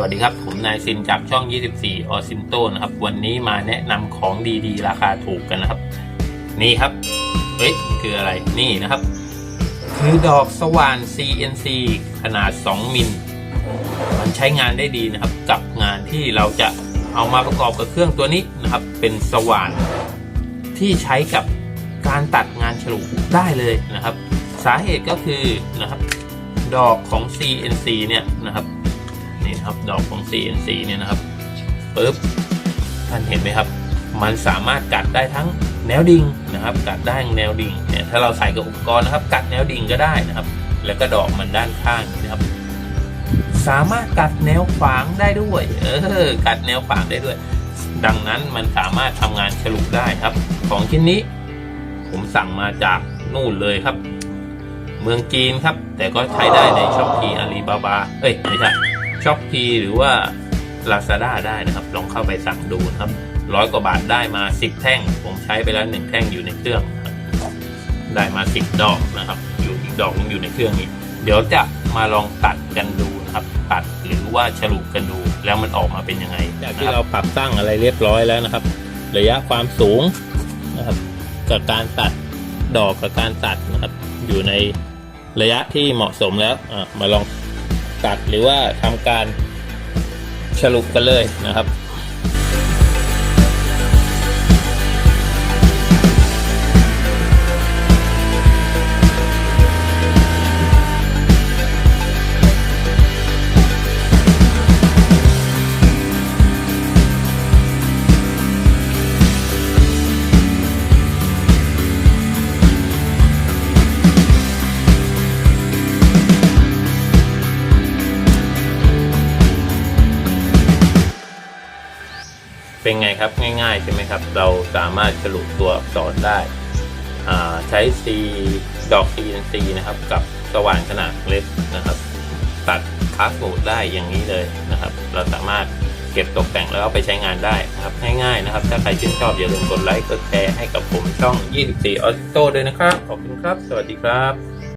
วัสดีครับ ผมนายซินจากช่อง 24 ออซินโตนะครับ วันนี้มาแนะนำของดีๆ ราคาถูกกันนะครับ นี่ครับ เฮ้ย คืออะไร นี่นะครับ คือดอกสว่าน CNC ขนาด 2 มิล มันใช้งานได้ดีนะครับ กับงานที่เราจะเอามาประกอบกับเครื่องตัวนี้นะครับ เป็นสว่านที่ใช้กับการตัดงานฉลุได้เลยนะครับ สาเหตุก็คือนะครับ ดอกของ CNC เนี่ยนะครับ นี่ครับดอกของ CNC เนี่ยนะครับปึ๊บท่านเห็นไหมครับ มันสามารถกัดได้ทั้งแนวดิ่งนะครับ กัดได้แนวดิ่งเนี่ยถ้าเราใส่กับอุปกรณ์นะครับ กัดแนวดิ่งก็ได้นะครับ แล้วก็ดอกมันด้านข้างนะครับ สามารถกัดแนวขวางได้ด้วยเออกัดแนวขวางได้ด้วย ดังนั้นมันสามารถทำงานฉลุได้ครับ ของชิ้นนี้ ผมสั่งมาจากนู่นเลยครับ เมืองจีนครับ แต่ก็ใช้ได้ในช้อปปี้อาลีบาบาเอ้ยไม่ใช่ ช้อปปี้หรือว่า Lazada ได้นะครับ ลองเข้าไปสั่งดูนะครับร้อยกว่าบาทได้มา 10 แท่ง ผมใช้ไปแล้วหนึ่งแท่งอยู่ในเครื่องครับได้มา 10 ดอกนะครับ อยู่อีกดอกนึงอยู่ในเครื่องนี้เดี๋ยวจะมาลองตัดกันดูนะครับ ตัดหรือว่าฉลุกันดูแล้วมันออกมาเป็นยังไงจากที่เราปรับตั้งอะไรเรียบร้อยแล้วนะครับ ระยะความสูงนะครับกับการตัดดอกกับการตัดนะครับ อยู่ในระยะที่เหมาะสมแล้วอะมาลอง ตัดหรือว่าทำการฉลุกันเลยนะครับ เป็นไงครับง่ายๆใช่ไหมครับ เราสามารถสรุปตัวอักษรได้ใช้ C ดอก CNC นะครับ กับสว่านขนาดเล็กนะครับ ตัดพาสโ d ได้อย่างนี้เลยนะครับ เราสามารถเก็บตกแต่งแล้วเอาไปใช้งานได้นะครับง่ายๆนะครับ ถ้าใครชื่นชอบอย่าลืมกดไลค์กดแชร์ให้กับผมช่อง 24ออโต้ด้วยนะครับ ขอบคุณครับ สวัสดีครับ